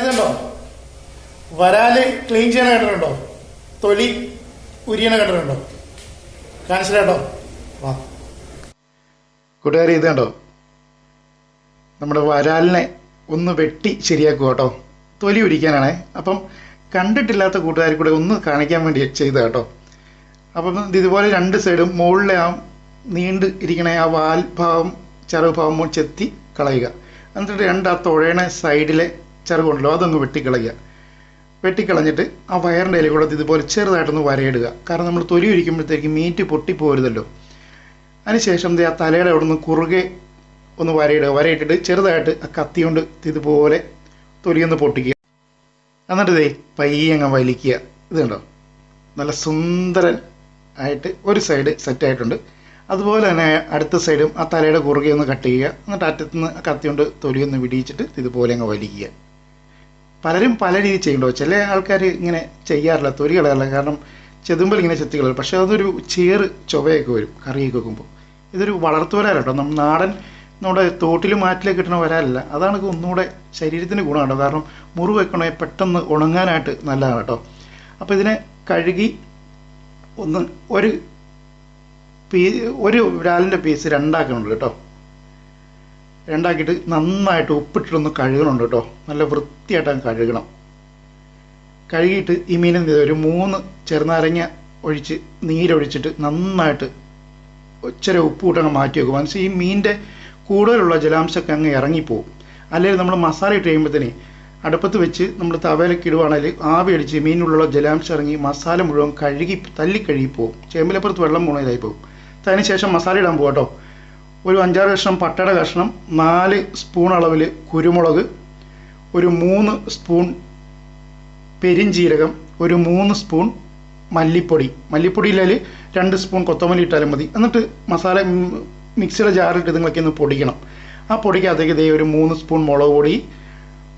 ഇതുണ്ടോ വരാൽ ക്ലീൻ ചെയ്യാൻ കണ്ടിട്ടുണ്ടോ? തൊലി ഉരിയണ കണ്ടിട്ടുണ്ടോ? കാണിച്ചിട്ടോ വാ. കൂട്ടുകാരെ ഇത് കണ്ടോ നമ്മുടെ വരാലിനെ ഒന്ന് വെട്ടി ശരിയാക്കുക കേട്ടോ. തൊലി ഉരിക്കാനാണേ. അപ്പം കണ്ടിട്ടില്ലാത്ത കൂട്ടുകാർ കൂടെ ഒന്ന് കാണിക്കാൻ വേണ്ടി ചെയ്ത കേട്ടോ. അപ്പം ഇത് ഇതുപോലെ രണ്ട് സൈഡും മുകളിലെ ആ നീണ്ട് ഇരിക്കണ ആ വാൽ ഭാഗം ചിറക് ഭാഗം മുഴുവൻ ചെത്തി കളയുക. എന്നിട്ട് രണ്ട് ആ തുഴയണ സൈഡിലെ ചിറകുണ്ടല്ലോ അതൊന്ന് വെട്ടിക്കളയുക. വെട്ടിക്കളഞ്ഞിട്ട് ആ വയറിന്റെ ഇല ഇതുപോലെ ചെറുതായിട്ടൊന്ന് വരയിടുക. കാരണം നമ്മൾ തൊലി ഒരിക്കുമ്പോഴത്തേക്ക് മീറ്റ് പൊട്ടിപ്പോരുതല്ലോ. അതിനുശേഷം ആ തലയുടെ അവിടെ നിന്ന് കുറുകെ ഒന്ന് വരയിടുക. വരയിട്ടിട്ട് ചെറുതായിട്ട് ആ കത്തി കൊണ്ട് ഇതുപോലെ തൊലിയൊന്ന് പൊട്ടിക്കുക. എന്നിട്ട് ഇതേ പയ്യെ അങ്ങ് വലിക്കുക. ഇത് കണ്ടോ? നല്ല സുന്ദരൻ ആയിട്ട് ഒരു സൈഡ് സെറ്റ് ആയിട്ടുണ്ട്. അതുപോലെ തന്നെ അടുത്ത സൈഡും ആ തലയുടെ കുറുകെ ഒന്ന് കട്ട് ചെയ്യുക. എന്നിട്ട് അറ്റത്തുനിന്ന് നിന്ന് കൊണ്ട് തൊലിയൊന്ന് വിടിയിച്ചിട്ട് ഇതുപോലെ അങ്ങ് വലിക്കുക. പലരും പല രീതി ചെയ്യണ്ടോ ചില ആൾക്കാർ ഇങ്ങനെ ചെയ്യാറില്ല തൊലി കളയാറില്ല. കാരണം ചെതുമ്പൽ ഇങ്ങനെ ചെത്തി കളയും. പക്ഷേ അതൊരു ചേറ് ചൊവയൊക്കെ വരും കറിയൊക്കെ വെക്കുമ്പോൾ ഇതൊരു വളർത്തുവരാല കേട്ടോ. നമ്മൾ നാടൻ നമ്മുടെ തോട്ടിൽ മാറ്റിലേക്ക് കിട്ടണ വരാറില്ല. അതാണ് ഒന്നുകൂടെ ശരീരത്തിന് ഗുണം കേട്ടോ. കാരണം മുറിവ് വെക്കണേ പെട്ടെന്ന് ഉണങ്ങാനായിട്ട് നല്ലതാണ് കേട്ടോ. അപ്പോൾ ഇതിനെ കഴുകി ഒന്ന് ഒരു പീ ഒരു വിരാലിന്റെ പീസ് രണ്ടാക്കുന്നുണ്ട് കേട്ടോ. രണ്ടാക്കിയിട്ട് നന്നായിട്ട് ഉപ്പിട്ടിട്ടൊന്ന് കഴുകണുണ്ട് കേട്ടോ. നല്ല വൃത്തിയായിട്ട് അങ്ങ് കഴുകണം. കഴുകിയിട്ട് ഈ ചെയ്തു? ഒരു മൂന്ന് ചെറുനാരങ്ങ ഒഴിച്ച് നീരൊഴിച്ചിട്ട് നന്നായിട്ട് ഇച്ചിരി ഉപ്പ് കൂട്ടങ്ങ് മാറ്റി വെക്കും. മനസ്സിൽ ഈ മീനിന്റെ കൂടുതലുള്ള ജലാംശമൊക്കെ അങ്ങ് ഇറങ്ങിപ്പോവും. അല്ലെങ്കിൽ നമ്മൾ മസാല ഇട്ട് കഴിയുമ്പോഴത്തേനെ അടുപ്പത്ത് വെച്ച് നമ്മൾ തവയിലൊക്കെ ഇടുവാണെങ്കിൽ ആവി അടിച്ച് മീനിലുള്ള ജലാംശം ഇറങ്ങി മസാല മുഴുവൻ കഴുകി തല്ലി കഴുകിപ്പോവും. ചേമ്പിലപ്പുറത്ത് വെള്ളം പോണതായി പോകും. അതിന് ശേഷം മസാല ഇടാൻ പോകും കേട്ടോ ഒരു അഞ്ചാറ് കഷ്ണം പട്ടയുടെ കഷ്ണം നാല് സ്പൂൺ അളവിൽ കുരുമുളക് ഒരു മൂന്ന് സ്പൂൺ പെരിഞ്ചീരകം ഒരു മൂന്ന് സ്പൂൺ മല്ലിപ്പൊടി. മല്ലിപ്പൊടി ഇല്ലാൽ രണ്ട് സ്പൂൺ കൊത്തമല്ലി ഇട്ടാലും മതി. എന്നിട്ട് മസാല മിക്സിയുടെ ജാറിലിട്ട് ഇതുങ്ങളൊക്കെ ഒന്ന് പൊടിക്കണം. ആ പൊടിക്കകത്തേക്ക് ഇതേ ഒരു മൂന്ന് സ്പൂൺ മുളക് പൊടി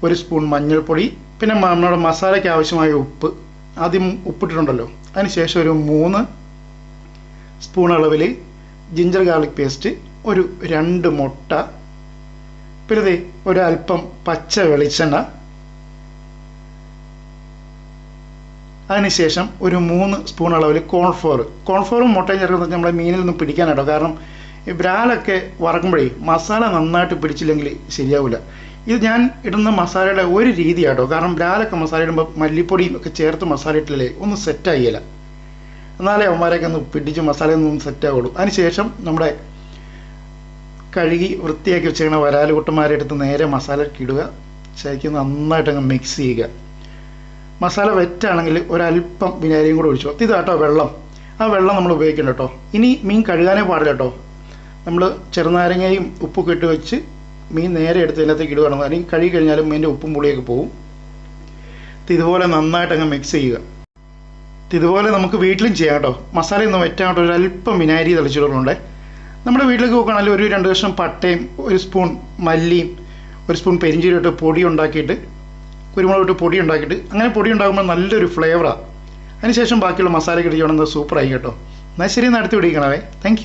ഒരു സ്പൂൺ മഞ്ഞൾപ്പൊടി പിന്നെ നമ്മുടെ മസാലയ്ക്ക് ആവശ്യമായ ഉപ്പ്. ആദ്യം ഉപ്പിട്ടിട്ടുണ്ടല്ലോ. അതിന് ശേഷം ഒരു മൂന്ന് സ്പൂൺ അളവിൽ ജിഞ്ചർ ഗാർലിക് പേസ്റ്റ് ഒരു രണ്ട് മുട്ട. പിന്നെ ഒരല്പം പച്ച വെളിച്ചെണ്ണ. അതിനുശേഷം ഒരു മൂന്ന് സ്പൂൺ അളവിൽ കോൺഫ്ലോർ കോൺഫ്ലോറും മുട്ടയും ചേർക്കുന്നത് നമ്മളെ മീനിൽ നിന്ന് പിടിക്കാനാട്ടോ. കാരണം ഈ ബ്രാലൊക്കെ വറക്കുമ്പോഴേ മസാല നന്നായിട്ട് പിടിച്ചില്ലെങ്കിൽ ശരിയാവില്ല ഇത് ഞാൻ ഇടുന്ന മസാലയുടെ ഒരു രീതിയാട്ടോ. കാരണം ബ്രാലൊക്കെ മസാല ഇടുമ്പോൾ മല്ലിപ്പൊടിയും ഒക്കെ ചേർത്ത് മസാല ഇട്ടില്ലേ ഒന്ന് സെറ്റായില്ല എന്നാലേ അവന്മാരെയൊക്കെ ഒന്ന് പിടിച്ച് മസാല ഒന്നും സെറ്റ് ആവുള്ളൂ. അതിനുശേഷം നമ്മുടെ കഴുകി വൃത്തിയാക്കി വെച്ചേക്കണ വരാലുകുട്ടന്മാരെ എടുത്ത് നേരെ മസാല ഇടുക. ശരിക്കും നന്നായിട്ട് അങ്ങ് മിക്സ് ചെയ്യുക. മസാല വെറ്റാണെങ്കിൽ ഒരല്പം വിനാരിയും കൂടെ ഒഴിച്ചു. ഇതാട്ടോ വെള്ളം. ആ വെള്ളം നമ്മൾ ഉപയോഗിക്കണം കേട്ടോ. ഇനി മീൻ കഴുകാനേ പാടില്ല കേട്ടോ. നമ്മൾ ചെറുനാരങ്ങയും ഉപ്പൊക്കെ ഇട്ട് വെച്ച് മീൻ നേരെ എടുത്ത് ഇതിനകത്തേക്ക് ഇടുകയാണ് അല്ലെങ്കിൽ കഴുകി കഴിഞ്ഞാലും മീനിന്റെ ഉപ്പും പുളിയൊക്കെ പോകും ഇതുപോലെ നന്നായിട്ട് അങ്ങ് മിക്സ് ചെയ്യുക. ഇത് ഇതുപോലെ നമുക്ക് വീട്ടിലും ചെയ്യാം കേട്ടോ. മസാലയൊന്നും വെറ്റാനായിട്ട് ഒരു അല്പം വിനാരി തളിച്ചിടുന്നുണ്ട്. നമ്മുടെ വീട്ടിലേക്ക് നോക്കുകയാണെങ്കിൽ ഒരു രണ്ട് കഷ്ണം പട്ടയും ഒരു സ്പൂൺ മല്ലിയും ഒരു സ്പൂൺ പെരിഞ്ചീരം ഇട്ട് പൊടി ഉണ്ടാക്കിയിട്ട് കുരുമുളക് ഇട്ട് പൊടി ഉണ്ടാക്കിയിട്ട് അങ്ങനെ പൊടി ഉണ്ടാകുമ്പോൾ നല്ലൊരു ഫ്ലേവറാണ് അതിനുശേഷം ബാക്കിയുള്ള മസാല കിടിക്കണം സൂപ്പറായി കേട്ടോ. എന്നാൽ ശരി നടത്തി പിടിക്കണവേ താങ്ക്